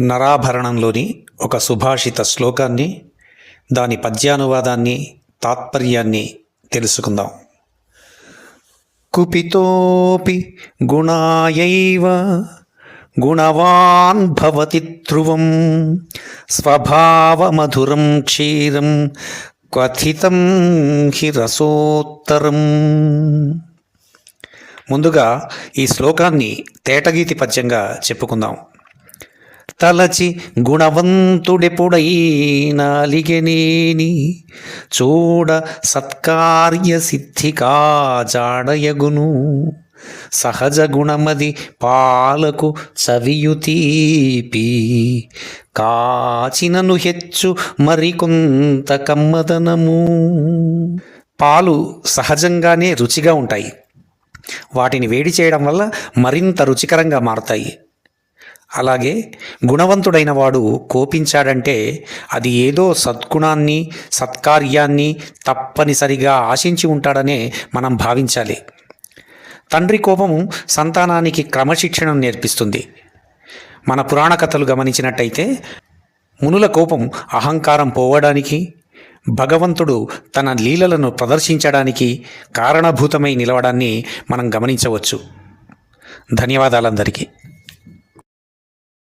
నరాభరణంలోని ఒక సుభాషిత శ్లోకాన్ని దాని పద్యానువాదాన్ని తాత్పర్యాన్ని తెలుసుకుందాం. కుపితోపి గుణాయైవ గుణవాన్ భవతి ధ్రువం స్వభావమధురం క్షీరం క్వథితం హి రసోత్తరం. ముందుగా ఈ శ్లోకాన్ని తేటగీతి పద్యంగా చెప్పుకుందాం. తలచి గుణవంతుడెపుడైనాలిగనేని చూడ సత్కార్య సిద్ధికా జాడయగును సహజ గుణమది పాలకు చవియుతీపి కాచినను హెచ్చు మరికొంత కమ్మదనము. పాలు సహజంగానే రుచిగా ఉంటాయి. వాటిని వేడి చేయడం వల్ల మరింత రుచికరంగా మారతాయి. అలాగే గుణవంతుడైన వాడు కోపించాడంటే అది ఏదో సద్గుణాన్ని సత్కార్యాన్ని తప్పనిసరిగా ఆశించి ఉంటాడనే మనం భావించాలి. తండ్రి కోపము సంతానానికి క్రమశిక్షణను నేర్పిస్తుంది. మన పురాణ కథలు గమనించినట్టయితే మునుల కోపం అహంకారం పోవడానికి భగవంతుడు తన లీలలను ప్రదర్శించడానికి కారణభూతమై నిలవడాన్ని మనం గమనించవచ్చు. ధన్యవాదాలందరికీ.